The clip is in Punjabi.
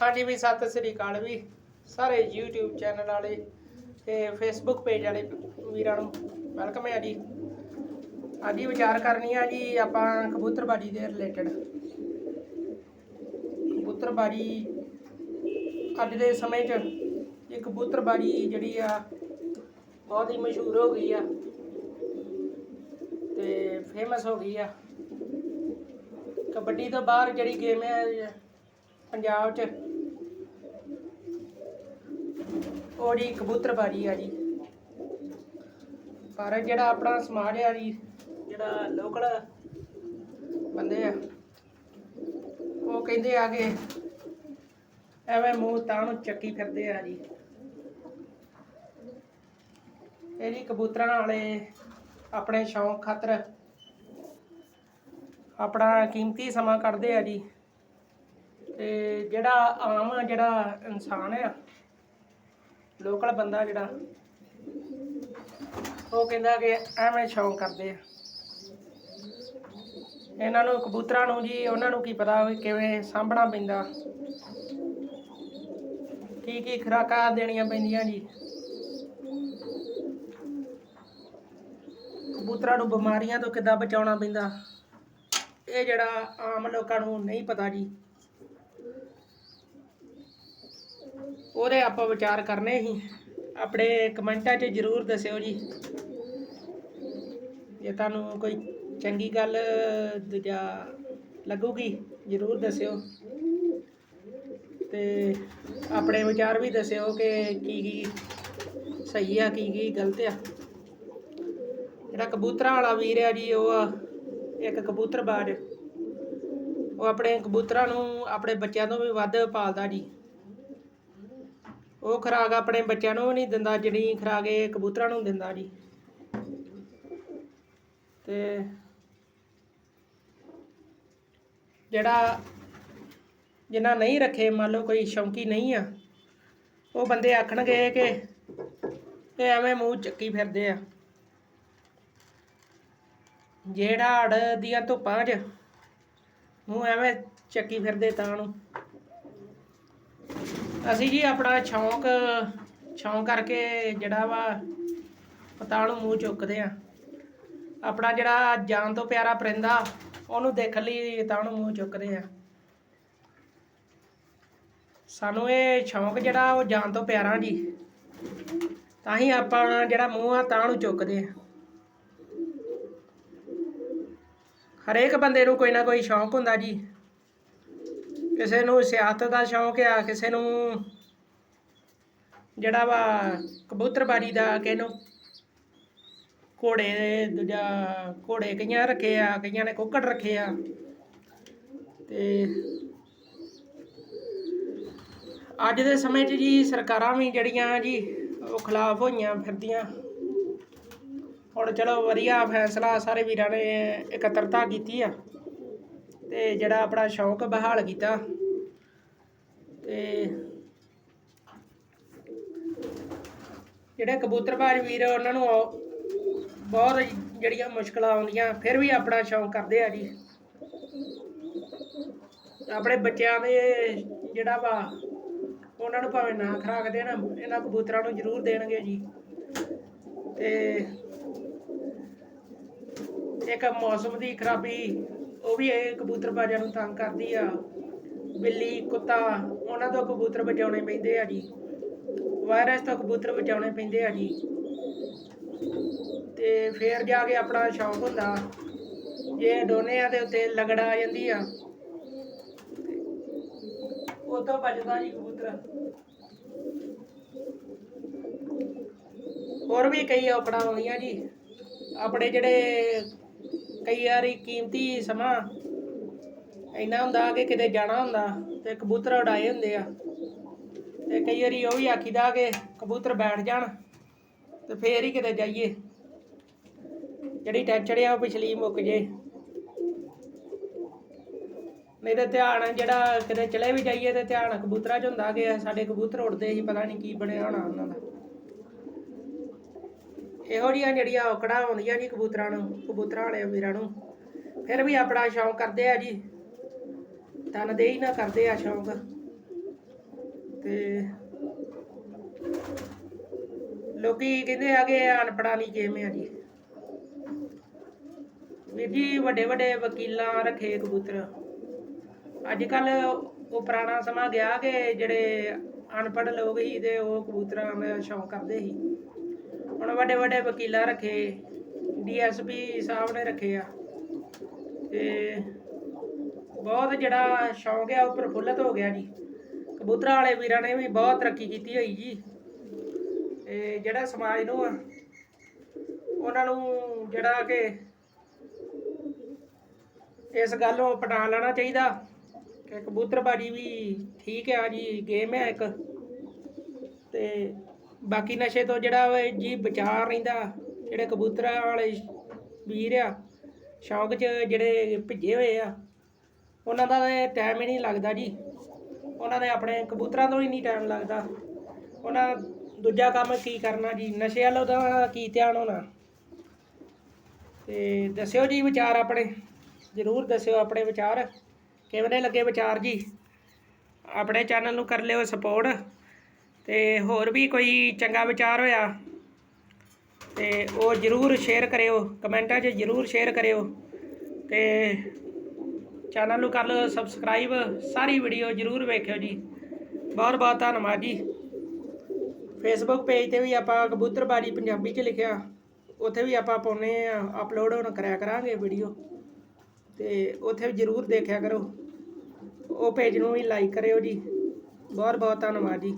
ਹਾਂਜੀ ਵੀ ਸਤਿ ਸ੍ਰੀ ਅਕਾਲ ਵੀ ਸਾਰੇ YouTube ਚੈਨਲ ਵਾਲੇ ਤੇ Facebook ਪੇਜ ਵਾਲੇ ਵੀਰਾਂ ਨੂੰ ਵੈਲਕਮ ਹੈ ਜੀ। ਅੱਜ ਹੀ ਵਿਚਾਰ ਕਰਨੀ ਆ ਜੀ ਆਪਾਂ ਕਬੂਤਰਬਾਜੀ ਦੇ ਰਿਲੇਟਡ ਕਬੂਤਰਬਾਜੀ ਅੱਜ ਦੇ ਸਮੇਂ 'ਚ ਇਹ ਕਬੂਤਰਬਾਜੀ ਜਿਹੜੀ ਆ ਬਹੁਤ ਹੀ ਮਸ਼ਹੂਰ ਹੋ ਗਈ ਆ ਤੇ ਫੇਮਸ ਹੋ ਗਈ ਆ। ਕਬੱਡੀ ਤੋਂ ਬਾਹਰ ਜਿਹੜੀ ਗੇਮ ਹੈ ਪੰਜਾਬ 'ਚ ਉਹ ਕਬੂਤਰਬਾਜੀ ਆ ਜੀ। ਪਰ ਜਿਹੜਾ ਆਪਣਾ ਸਮਾਜ ਆ ਜੀ, ਜਿਹੜਾ ਲੋਕਲ ਬੰਦੇ ਆ, ਉਹ ਕਹਿੰਦੇ ਆ ਕਿ ਐਵੇਂ ਮੂੰਹ ਤਾਂ ਨੂੰ ਚੱਕੀ ਫਿਰਦੇ ਆ ਜੀ। ਇਹ ਜੀ ਕਬੂਤਰਾਂ ਵਾਲੇ ਆਪਣੇ ਸ਼ੌਂਕ ਖਾਤਰ ਆਪਣਾ ਕੀਮਤੀ ਸਮਾਂ ਕੱਢਦੇ ਆ ਜੀ। ਤੇ ਜਿਹੜਾ ਆਮ ਜਿਹੜਾ ਇਨਸਾਨ ਆ ਲੋਕਲ ਬੰਦਾ ਜਿਹੜਾ, ਉਹ ਕਹਿੰਦਾ ਕਿ ਐਵੇਂ ਸ਼ੌਂਕ ਕਰਦੇ ਆ। ਇਹਨਾਂ ਨੂੰ ਕਬੂਤਰਾਂ ਨੂੰ ਜੀ, ਉਹਨਾਂ ਨੂੰ ਕੀ ਪਤਾ ਕਿਵੇਂ ਸਾਂਭਣਾ ਪੈਂਦਾ। ਕੀ ਕੀ ਖੁਰਾਕਾਂ ਦੇਣੀਆਂ ਪੈਂਦੀਆਂ ਜੀ। ਕਬੂਤਰਾਂ ਨੂੰ ਬਿਮਾਰੀਆਂ ਤੋਂ ਕਿੱਦਾਂ ਬਚਾਉਣਾ ਪੈਂਦਾ। ਇਹ ਜਿਹੜਾ ਆਮ ਲੋਕਾਂ ਨੂੰ ਨਹੀਂ ਪਤਾ ਜੀ। ਉਹਦੇ ਆਪਾਂ ਵਿਚਾਰ ਕਰਨੇ ਹੀ ਆਪਣੇ ਕਮੈਂਟਾਂ 'ਚ ਜਰੂਰ ਦੱਸਿਓ ਜੀ। ਜੇ ਤੁਹਾਨੂੰ ਕੋਈ ਚੰਗੀ ਗੱਲ, ਦੂਜਾ ਲੱਗੂਗੀ, ਜਰੂਰ ਦੱਸਿਓ। ਤੇ ਆਪਣੇ ਵਿਚਾਰ ਵੀ ਦੱਸਿਓ ਕਿ ਕੀ ਕੀ ਸਹੀ ਆ, ਕੀ ਕੀ ਗਲਤ ਆ। ਜਿਹੜਾ ਕਬੂਤਰਾਂ ਵਾਲਾ ਵੀਰ ਆ ਜੀ, ਉਹ ਆ ਇੱਕ ਕਬੂਤਰਬਾਜ਼ ਉਹ ਆਪਣੇ ਕਬੂਤਰਾਂ ਨੂੰ ਆਪਣੇ ਬੱਚਿਆਂ ਤੋਂ ਵੀ ਵੱਧ ਪਾਲਦਾ ਜੀ। ਉਹ ਖੁਰਾਕ ਆਪਣੇ ਬੱਚਿਆਂ ਨੂੰ ਵੀ ਨਹੀਂ ਦਿੰਦਾ, ਜਿਹੜੀ ਖੁਰਾਕ ਇਹ ਕਬੂਤਰਾਂ ਨੂੰ ਦਿੰਦਾ ਜੀ। ਤੇ ਜਿਹੜਾ ਜਿਨ੍ਹਾਂ ਨਹੀਂ ਰੱਖੇ, ਮੰਨ ਲਓ ਕੋਈ ਸ਼ੌਂਕੀ ਨਹੀਂ ਆ, ਉਹ ਬੰਦੇ ਆਖਣਗੇ ਕਿ ਇਹ ਐਵੇਂ ਮੂੰਹ ਚੱਕੀ ਫਿਰਦੇ ਆ। ਜਿਹੜਾ ਹੜ ਦੀਆਂ ਧੁੱਪਾਂ 'ਚ ਮੂੰਹ ਐਵੇਂ ਚੱਕੀ ਫਿਰਦੇ ਤਾਂ ਨੂੰ। ਅਸੀਂ ਜੀ ਆਪਣਾ ਸ਼ੌਂਕ ਸ਼ੌਂਕ ਕਰਕੇ ਜਿਹੜਾ ਵਾ ਪਤਾ ਨੂੰ ਮੂੰਹ ਚੁੱਕਦੇ ਆ ਆਪਣਾ ਜਿਹੜਾ ਜਾਨ ਤੋਂ ਪਿਆਰਾ ਪਰਿੰਦਾ, ਉਹਨੂੰ ਦੇਖਣ ਲਈ ਤਾਂ ਨੂੰ ਮੂੰਹ ਚੁੱਕਦੇ ਆ ਸਾਨੂੰ ਇਹ ਸ਼ੌਂਕ ਜਿਹੜਾ ਉਹ ਜਾਨ ਤੋਂ ਪਿਆਰਾ ਜੀ। ਤਾਂ ਹੀ ਆਪਾਂ ਜਿਹੜਾ ਮੂੰਹ ਆ ਤਾਂ ਨੂੰ ਚੁੱਕਦੇ ਆ ਹਰੇਕ ਬੰਦੇ ਨੂੰ ਕੋਈ ਨਾ ਕੋਈ ਸ਼ੌਂਕ ਹੁੰਦਾ ਜੀ। ਕਿਸੇ ਨੂੰ ਸਿਆਸਤ ਦਾ ਸ਼ੌਂਕ ਆ, ਕਿਸੇ ਨੂੰ ਜਿਹੜਾ ਵਾ ਕਬੂਤਰਬਾਰੀ ਦਾ ਕਿਸੇ ਨੂੰ ਘੋੜੇ ਦੂਜਾ ਘੋੜੇ ਕਈਆਂ ਰੱਖੇ ਆ, ਕਈਆਂ ਨੇ ਕੁੱਕੜ ਰੱਖੇ ਆ। ਤੇ ਅੱਜ ਦੇ ਸਮੇਂ 'ਚ ਜੀ ਸਰਕਾਰਾਂ ਵੀ ਜਿਹੜੀਆਂ ਜੀ, ਉਹ ਖਿਲਾਫ ਹੋਈਆਂ ਫਿਰਦੀਆਂ। ਹੁਣ ਚਲੋ ਵਧੀਆ ਫੈਸਲਾ ਸਾਰੇ ਵੀਰਾਂ ਨੇ ਇਕੱਤਰਤਾ ਕੀਤੀ ਆ। ਤੇ ਜਿਹੜਾ ਆਪਣਾ ਸ਼ੌਕ ਬਹਾਲ ਕੀਤਾ ਤੇ ਜਿਹੜੇ ਕਬੂਤਰਬਾਜ਼ ਵੀਰ ਉਹਨਾਂ ਨੂੰ ਉਹ ਬਹੁਤ ਜਿਹੜੀਆਂ ਮੁਸ਼ਕਲਾਂ ਆਉਂਦੀਆਂ, ਫਿਰ ਵੀ ਆਪਣਾ ਸ਼ੌਕ ਕਰਦੇ ਆ ਜੀ। ਆਪਣੇ ਬੱਚਿਆਂ ਦੇ ਜਿਹੜਾ ਵਾ, ਉਹਨਾਂ ਨੂੰ ਭਾਵੇਂ ਨਾ ਖਰਾਕ ਦੇਣ, ਇਹਨਾਂ ਕਬੂਤਰਾਂ ਨੂੰ ਜ਼ਰੂਰ ਦੇਣਗੇ ਜੀ। ਤੇ ਇੱਕ ਮੌਸਮ ਦੀ ਖਰਾਬੀ ਉਹ ਵੀ ਇਹ ਕਬੂਤਰਬਾਜ਼ਾਂ ਨੂੰ ਤੰਗ ਕਰਦੀ ਆ। ਬਿੱਲੀ, ਕੁੱਤਾ, ਉਹਨਾਂ ਤੋਂ ਕਬੂਤਰ ਬਚਾਉਣੇ ਪੈਂਦੇ ਆ ਜੀ। ਵਾਇਰਸ ਤੋਂ ਕਬੂਤਰ ਬਚਾਉਣੇ ਪੈਂਦੇ ਆ ਜੀ। ਤੇ ਫੇਰ ਜਾ ਕੇ ਆਪਣਾ ਸ਼ੌਂਕ ਹੁੰਦਾ, ਜੇ ਡੋਨਿਆਂ ਦੇ ਉੱਤੇ ਲਗੜਾ ਆ ਜਾਂਦੀ ਆ। ਉਹ ਤੋਂ ਬਚਦਾ ਜੀ ਕਬੂਤਰ। ਹੋਰ ਵੀ ਕਈ ਔਕੜਾਂ ਆਉਂਦੀਆਂ ਜੀ। ਆਪਣੇ ਜਿਹੜੇ ਕਈ ਵਾਰੀ ਕੀਮਤੀ ਸਮਾਂ ਇੰਨਾ ਹੁੰਦਾ ਕਿ ਕਿਤੇ ਜਾਣਾ ਹੁੰਦਾ ਤੇ ਕਬੂਤਰ ਉਡਾਏ ਹੁੰਦੇ ਆ। ਤੇ ਕਈ ਵਾਰੀ ਉਹ ਵੀ ਆਖੀਦਾ ਕਿ ਕਬੂਤਰ ਬੈਠ ਜਾਣ ਤੇ ਫੇਰ ਹੀ ਕਿਤੇ ਜਾਈਏ। ਜਿਹੜੀ ਟੈਨਸ਼ਨ ਆ ਉਹ ਪਿਛਲੀ ਮੁੱਕ ਜੇ। ਨਹੀਂ ਤਾਂ ਧਿਆਨ ਜਿਹੜਾ ਕਿਤੇ ਚਲੇ ਵੀ ਜਾਈਏ ਤੇ ਧਿਆਨ ਕਬੂਤਰਾਂ 'ਚ ਹੁੰਦਾ ਕਿ ਸਾਡੇ ਕਬੂਤਰ ਉੱਡਦੇ ਸੀ ਪਤਾ ਨਹੀਂ ਕੀ ਬਣਿਆ ਹੋਣਾ ਉਹਨਾਂ ਦਾ। ਇਹੋ ਜਿਹੀਆਂ ਜਿਹੜੀਆਂ ਔਕੜਾਂ ਆਉਂਦੀਆਂ ਜੀ ਕਬੂਤਰਾਂ ਨੂੰ, ਕਬੂਤਰਾਂ ਵਾਲੇ ਵੀਰਾਂ ਨੂੰ। ਫਿਰ ਵੀ ਆਪਣਾ ਸ਼ੌਂਕ ਕਰਦੇ ਆ ਜੀ। ਤਨਦੇਹੀ ਨਾਲ ਕਰਦੇ ਆ ਸ਼ੌਂਕ। ਤੇ ਲੋਕੀ ਕਹਿੰਦੇ ਆ ਕਿ ਅਨਪੜ੍ਹਾਂ ਦੀ ਗੇਮ ਆ ਜੀ। ਵੀਰ ਜੀ ਵੱਡੇ ਵੱਡੇ ਵਕੀਲਾਂ ਰੱਖੇ ਕਬੂਤਰ। ਅੱਜ ਕੱਲ ਉਹ ਪੁਰਾਣਾ ਸਮਾਂ ਗਿਆ ਕਿ ਜਿਹੜੇ ਅਨਪੜ੍ਹ ਲੋਕ ਸੀ ਤੇ ਉਹ ਕਬੂਤਰਾਂ ਦਾ ਸ਼ੌਂਕ ਕਰਦੇ ਸੀ। ਹੁਣ ਵੱਡੇ ਵੱਡੇ ਵਕੀਲਾਂ ਰੱਖੇ, ਡੀਐਸਪੀ ਸਾਹਿਬ ਨੇ ਰੱਖੇ ਆ। ਤੇ ਬਹੁਤ ਜਿਹੜਾ ਸ਼ੌਂਕ ਆ ਉਹ ਪ੍ਰਫੁੱਲਤ ਹੋ ਗਿਆ ਜੀ। ਕਬੂਤਰਾਂ ਵਾਲੇ ਵੀਰਾਂ ਨੇ ਵੀ ਬਹੁਤ ਤਰੱਕੀ ਕੀਤੀ ਹੋਈ ਜੀ। ਤੇ ਜਿਹੜਾ ਸਮਾਜ ਨੂੰ ਆ, ਉਹਨਾਂ ਨੂੰ ਜਿਹੜਾ ਕਿ ਇਸ ਗੱਲ ਨੂੰ ਅਪਣਾ ਲੈਣਾ ਚਾਹੀਦਾ ਕਿ ਕਬੂਤਰਬਾਜੀ ਵੀ ਠੀਕ ਆ ਜੀ, ਗੇਮ ਹੈ ਇੱਕ। ਤੇ ਬਾਕੀ ਨਸ਼ੇ ਤੋਂ ਜਿਹੜਾ ਜੀ ਵਿਚਾਰ ਰਹਿੰਦਾ, ਜਿਹੜੇ ਕਬੂਤਰਾਂ ਵਾਲੇ ਵੀਰ ਆ, ਸ਼ੌਕ 'ਚ ਜਿਹੜੇ ਭਿੱਜੇ ਹੋਏ ਆ, ਉਹਨਾਂ ਦਾ ਟਾਈਮ ਹੀ ਨਹੀਂ ਲੱਗਦਾ ਜੀ। ਉਹਨਾਂ ਦੇ ਆਪਣੇ ਕਬੂਤਰਾਂ ਤੋਂ ਹੀ ਨਹੀਂ ਟਾਈਮ ਲੱਗਦਾ। ਉਹਨਾਂ ਦੂਜਾ ਕੰਮ ਕੀ ਕਰਨਾ ਜੀ? ਨਸ਼ੇ ਵੱਲ ਉਹਦਾ ਕੀ ਧਿਆਨ ਹੋਣਾ? ਤੇ ਦੱਸਿਓ ਜੀ ਵਿਚਾਰ ਆਪਣੇ। ਜ਼ਰੂਰ ਦੱਸਿਓ ਆਪਣੇ ਵਿਚਾਰ। ਕਿਵੇਂ ਲੱਗੇ ਵਿਚਾਰ ਜੀ? ਆਪਣੇ ਚੈਨਲ ਨੂੰ ਕਰ ਲਿਓ ਸਪੋਰਟ ਤੇ ਹੋਰ ਵੀ ਕੋਈ ਚੰਗਾ ਵਿਚਾਰ ਹੋਇਆ ਤੇ ਉਹ ਜ਼ਰੂਰ ਸ਼ੇਅਰ ਕਰਿਓ, ਕਮੈਂਟਾਂ 'ਚ ਜ਼ਰੂਰ ਸ਼ੇਅਰ ਕਰਿਓ ਤੇ ਚੈਨਲ ਨੂੰ ਕਰ ਲਓ ਸਬਸਕ੍ਰਾਈਬ ਸਾਰੀ ਵੀਡੀਓ ਜ਼ਰੂਰ ਵੇਖਿਓ ਜੀ। ਬਹੁਤ ਬਹੁਤ ਧੰਨਵਾਦ ਜੀ। ਫੇਸਬੁੱਕ ਪੇਜ ਤੇ ਵੀ ਆਪਾਂ ਕਬੂਤਰਬਾਜੀ ਪੰਜਾਬੀ 'ਚ ਲਿਖਿਆ, ਉੱਥੇ ਵੀ ਆਪਾਂ ਪਾਉਨੇ ਆ ਅਪਲੋਡ ਹੁਣ ਕਰਿਆ ਕਰਾਂਗੇ ਵੀਡੀਓ ਤੇ ਉੱਥੇ ਵੀ ਜ਼ਰੂਰ ਦੇਖਿਆ ਕਰੋ। ਉਹ ਪੇਜ ਨੂੰ ਵੀ ਲਾਈਕ ਕਰਿਓ ਜੀ। ਬਹੁਤ ਬਹੁਤ ਧੰਨਵਾਦ ਜੀ।